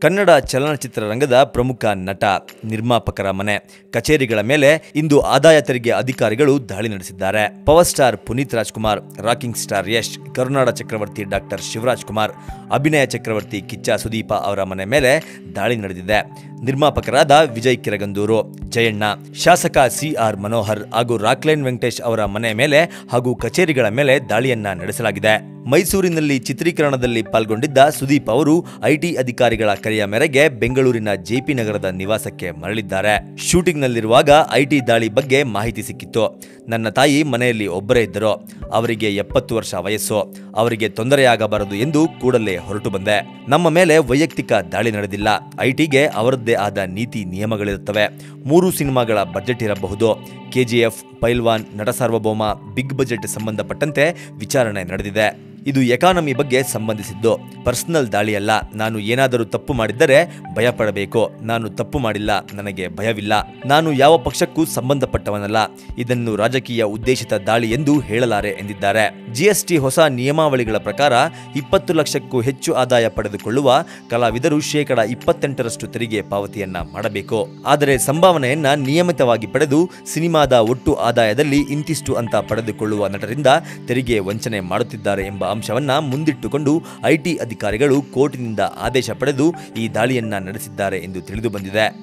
ಕನ್ನಡ ಚಲನಚಿತ್ರರಂಗದ ಪ್ರಮುಖ ನಟ, ನಿರ್ಮಾಪಕರ ಮನೆ. ಕಚೇರಿಗಳ ಮೇಲೆ ಇಂದು ಆದಾಯ ತೆರಿಗೆ ಅಧಿಕಾರಿಗಳು ದಾಳಿ ನಡೆಸಿದ್ದಾರೆ. Power star Puneeth Rajkumar, rocking star Yash, ಕರುನಾಡ ಚಕ್ರವರ್ತಿ ಡಾಕ್ಟರ್ ಶಿವರಾಜ್ ಕುಮಾರ್, ಅಭಿನಯ ಚಕ್ರವರ್ತಿ ಕಿಚ್ಚ ಸುದೀಪ ಅವರ ಮನೆ ಮೇಲೆ ದಾಳಿ ನಡೆದಿದೆ. ನಿರ್ಮಾಪಕರಾದ ವಿಜಯ್ ಕಿರಗಂದೂರು, ಜಯಣ್ಣ, ಶಾಸಕ ಸಿಆರ್ ಮನೋಹರ್ ಹಾಗೂ ರಾಕ್ಲೈನ್ ವೆಂಕಟೇಶ್ ಅವರ ಮನೆ ಮೇಲೆ ಹಾಗೂ ಕಚೇರಿಗಳ ಮೇಲೆ ದಾಳಿಯನ್ನ ನಡೆಸಲಾಗಿದೆ. ಮೈಸೂರಿನಲ್ಲಿ ಚಿತ್ರೀಕರಣದಲ್ಲಿ ಪಾಲ್ಗೊಂಡಿದ್ದ ಸುದೀಪ್ ಅವರು ಐಟಿ ಅಧಿಕಾರಿಗಳ ಕರೆಯ ಮೇರೆಗೆ ಬೆಂಗಳೂರಿನ ಜೆಪಿ ನಗರದ ನಿವಾಸಕ್ಕೆ ಮರಳಿದ್ದಾರೆ. ಶೂಟಿಂಗ್ನಲ್ಲಿರುವಾಗ ಐಟಿ ದಾಳಿ ಬಗ್ಗೆ ಮಾಹಿತಿ ಸಿಕ್ಕಿತ್ತು. ನನ್ನ ತಾಯಿ ಮನೆಯಲ್ಲಿ ಒಬ್ಬರೇ ಇದ್ದರು. ಅವರಿಗೆ ಎಪ್ಪತ್ತು ವರ್ಷ ವಯಸ್ಸು. ಅವರಿಗೆ ತೊಂದರೆಯಾಗಬಾರದು ಎಂದು ಕೂಡಲೇ ಹೊರಟು ಬಂದೆ. ನಮ್ಮ ಮೇಲೆ ವೈಯಕ್ತಿಕ ದಾಳಿ ನಡೆದಿಲ್ಲ. ಐಟಿಗೆ ಅವರದ್ದೇ ಆದ ನೀತಿ ನಿಯಮಗಳಿರುತ್ತವೆ. ಮೂರು ಸಿನಿಮಾಗಳ ಬಜೆಟ್ ಇರಬಹುದು. ಕೆಜಿಎಫ್ ಪೈಲ್ವಾನ್, ನಟ ಸಾರ್ವಭೌಮ, ಬಿಗ್ ಬಜೆಟ್ ಸಂಬಂಧಪಟ್ಟಂತೆ ವಿಚಾರಣೆ ನಡೆದಿದೆ. ಇದು ಎಕಾನಮಿ ಬಗ್ಗೆ ಸಂಬಂಧಿಸಿದ್ದು. ಪರ್ಸನಲ್ ದಾಳಿಯಲ್ಲ. ನಾನು ಏನಾದರೂ ತಪ್ಪು ಮಾಡಿದ್ದರೆ ಭಯಪಡಬೇಕು. ನಾನು ತಪ್ಪು ಮಾಡಿಲ್ಲ. ನನಗೆ ಭಯವಿಲ್ಲ. ನಾನು ಯಾವ ಪಕ್ಷಕ್ಕೂ ಸಂಬಂಧಪಟ್ಟವನಲ್ಲ. ಇದನ್ನು ರಾಜಕೀಯ ಉದ್ದೇಶಿತ ದಾಳಿ ಎಂದು ಹೇಳಲಾರೆ ಎಂದಿದ್ದಾರೆ. ಜಿಎಸ್ಟಿ ಹೊಸ ನಿಯಮಾವಳಿಗಳ ಪ್ರಕಾರ ಇಪ್ಪತ್ತು ಲಕ್ಷಕ್ಕೂ ಹೆಚ್ಚು ಆದಾಯ ಪಡೆದುಕೊಳ್ಳುವ ಕಲಾವಿದರು ಶೇಕಡ ಇಪ್ಪತ್ತೆಂಟರಷ್ಟು ತೆರಿಗೆ ಪಾವತಿಯನ್ನ ಮಾಡಬೇಕು. ಆದರೆ ಸಂಭಾವನೆಯನ್ನ ನಿಯಮಿತವಾಗಿ ಪಡೆದು ಸಿನಿಮಾದ ಒಟ್ಟು ಆದಾಯದಲ್ಲಿ ಇಂತಿಷ್ಟು ಅಂತ ಪಡೆದುಕೊಳ್ಳುವ ನಟರಿಂದ ತೆರಿಗೆ ವಂಚನೆ ಮಾಡುತ್ತಿದ್ದಾರೆ ಎಂಬ ಅಂಶವನ್ನ ಮುಂದಿಟ್ಟುಕೊಂಡು ಐಟಿ ಅಧಿಕಾರಿಗಳು ಕೋರ್ಟಿನಿಂದ ಆದೇಶ ಪಡೆದು ಈ ದಾಳಿಯನ್ನ ನಡೆಸಿದ್ದಾರೆ ಎಂದು ತಿಳಿದು ಬಂದಿದೆ.